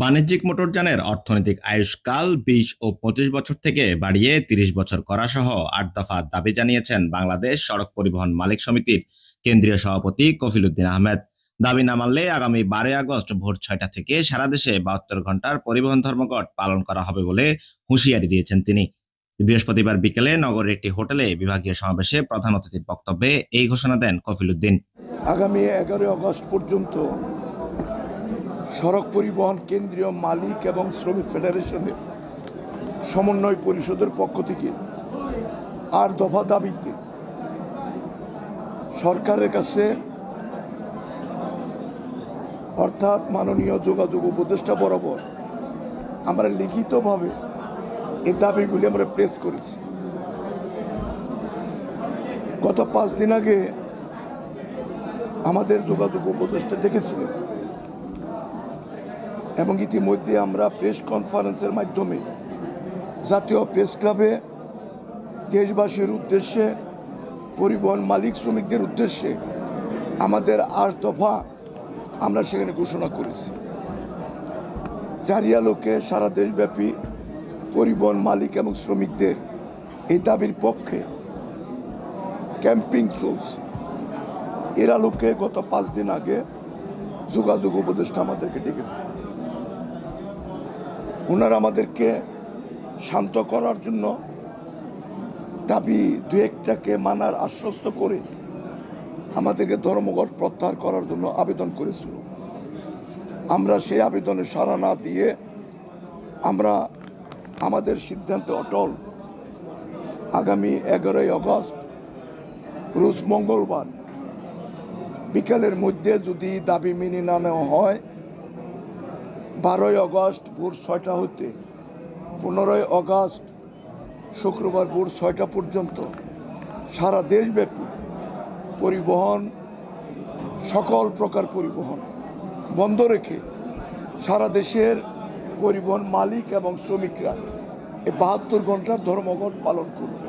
বাণিজ্যিক মোটরযানের অর্থনৈতিক আয়ুষ্কাল বিশ ও পঁচিশ বছর থেকে বাড়িয়ে তিরিশ বছর করা সহ আট দফা দাবি জানিয়েছেন বাংলাদেশ সড়ক পরিবহন মালিক সমিতির কেন্দ্রীয় সভাপতি কফিলুদ্দিন আহমেদ। দাবি না মানলে আগামী বারোই আগস্ট ভোর ছয়টা থেকে সারা দেশে বাহাত্তর ঘণ্টার পরিবহন ধর্মঘট পালন করা হবে বলে হুঁশিয়ারি দিয়েছেন তিনি। বৃহস্পতিবার বিকেলে নগরের একটি হোটেলে বিভাগীয় সমাবেশে প্রধান অতিথির বক্তব্যে এই ঘোষণা দেন কফিলুদ্দিন আগামী এগারোই আগস্ট পর্যন্ত সড়ক পরিবহন কেন্দ্রীয় মালিক এবং শ্রমিক ফেডারেশনের সমন্বয় পরিষদের পক্ষ থেকে আর দফা দাবিতে সরকারের কাছে অর্থাৎ মাননীয় যোগাযোগ উপদেষ্টা বরাবর আমরা লিখিতভাবে এই দাবিগুলি আমরা প্রেস করেছি। গত পাঁচ দিন আগে আমাদের যোগাযোগ উপদেষ্টা দেখেছিলেন। এবং ইতিমধ্যে আমরা প্রেস কনফারেন্সের মাধ্যমে জাতীয় প্রেস ক্লাবে দেশবাসীর উদ্দেশ্যে, পরিবহন মালিক শ্রমিকদের উদ্দেশ্যে আমাদের আট দফা আমরা সেখানে ঘোষণা করেছি। জারিয়া লোকে সারা দেশব্যাপী পরিবহন মালিক এবং শ্রমিকদের এই দাবির পক্ষে ক্যাম্পিং চলছে। এরা লোকে গত পাঁচ দিন আগে যোগাযোগ উপদেষ্টা আমাদেরকে ডেকেছে। ওনারা আমাদেরকে শান্ত করার জন্য দাবি দু একটাকে মানার আশ্বস্ত করে আমাদেরকে ধর্মঘট প্রত্যাহার করার জন্য আবেদন করেছিল। আমরা সেই আবেদনে সাড়া না দিয়ে আমরা আমাদের সিদ্ধান্তে অটল। আগামী এগারোই আগস্ট, রোজ মঙ্গলবার বিকালের মধ্যে যদি দাবি মেনে না নেওয়া হয় বারোই আগস্ট ভোর ছয়টা হতে পনেরোই আগস্ট শুক্রবার ভোর ছয়টা পর্যন্ত সারা দেশব্যাপী পরিবহন, সকল প্রকার পরিবহন বন্ধ রেখে সারা দেশের পরিবহন মালিক এবং শ্রমিকরা এই বাহাত্তর ঘণ্টার ধর্মঘট পালন করবে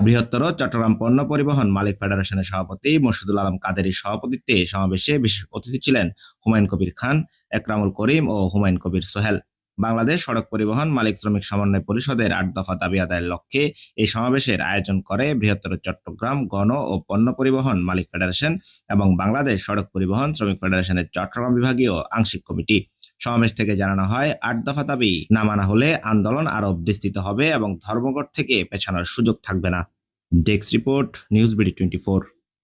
বৃহত্তর চট্টগ্রাম পণ্য পরিবহন মালিক ফেডারেশনের সভাপতি মোর্শেদুল আলম কাদেরীর সভাপতিত্বে সমাবেশে বিশেষ অতিথি ছিলেন হুমায়ুন কবির খান একরামুল করিম ও হুমায়ুন কবির সোহেল। বাংলাদেশ সড়ক পরিবহন মালিক শ্রমিক সমন্বয় পরিষদের আট দফা দাবি আদায়ের লক্ষ্যে এই সমাবেশের আয়োজন করে বৃহত্তর চট্টগ্রাম গণ ও পণ্য পরিবহন মালিক ফেডারেশন এবং বাংলাদেশ সড়ক পরিবহন শ্রমিক ফেডারেশনের চট্টগ্রাম বিভাগীয় আংশিক কমিটি। সমাবেশ থেকে জানানো হয়, আট দফা দাবি না মানা হলে আন্দোলন আরও বিস্তৃত হবে এবং ধর্মঘট থেকে পেছানোর সুযোগ থাকবে না। Desk report, news BD twenty